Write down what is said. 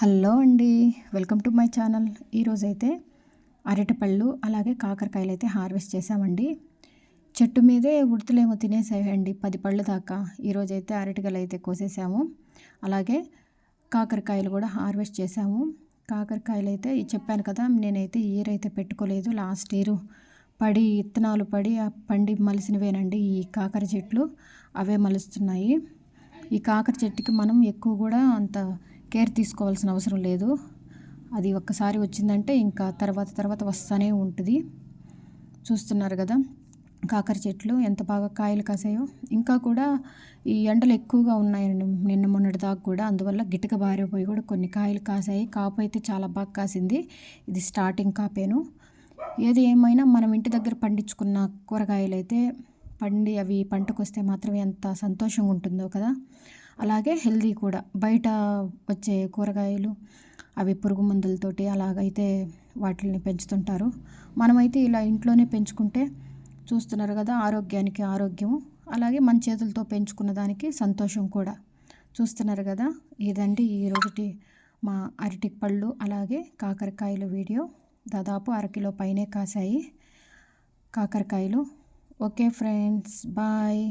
Hello అండి. Welcome to my channel. ఈరోజైతే అరటిపళ్ళు అలాగే కాకరకాయలు అయితే హార్వెస్ట్ చేసామండి చెట్టు మీదే ఉడతలేమో తినేసాయండి. పది పళ్ళు దాకా ఈరోజైతే అరటికాయలు అయితే కోసేసాము. అలాగే కాకరకాయలు కూడా హార్వెస్ట్ చేసాము కాకరకాయలు అయితే చెప్పాను కదా నేనైతే ఇయర్ అయితే పెట్టుకోలేదు. లాస్ట్ ఇయర్ పడి ఇత్తనాలు పడి ఆ పండి మలిసినవేనండి ఈ కాకర చెట్లు. అవే మలుస్తున్నాయి. ఈ కాకర చెట్టుకి మనం ఎక్కువ కూడా అంత కేర్ తీసుకోవాల్సిన అవసరం లేదు. అది ఒక్కసారి వచ్చిందంటే ఇంకా తర్వాత తర్వాత వస్తూనే ఉంటుంది. చూస్తున్నారు కదా కాకర చెట్లు ఎంత బాగా కాయలు కాసాయో. ఇంకా కూడా ఈ ఎండలు ఎక్కువగా ఉన్నాయండి నిన్న మొన్నటి దాకా కూడా. అందువల్ల గిటక బారిపోయి కూడా కొన్ని కాయలు కాసాయి. కాపు అయితే చాలా బాగా కాసింది. ఇది స్టార్టింగ్ కాపేను. ఏది ఏమైనా మనం ఇంటి దగ్గర పండించుకున్న కూరగాయలు అయితే పండి అవి పంటకు వస్తే మాత్రం ఎంత సంతోషంగా ఉంటుందో కదా. అలాగే హెల్దీ కూడా. బయట వచ్చే కూరగాయలు అవి పురుగు మందులతోటి అలాగైతే వాటిని పెంచుతుంటారు. మనమైతే ఇలా ఇంట్లోనే పెంచుకుంటే చూస్తున్నారు కదా ఆరోగ్యానికి ఆరోగ్యం అలాగే మన చేతులతో పెంచుకున్న దానికి సంతోషం కూడా. చూస్తున్నారు కదా ఇదండి ఈరోజుటి మా అరటి పళ్ళు అలాగే కాకరకాయలు వీడియో. దాదాపు అరకిలో పైనే కాసాయి కాకరకాయలు. Okay friends bye.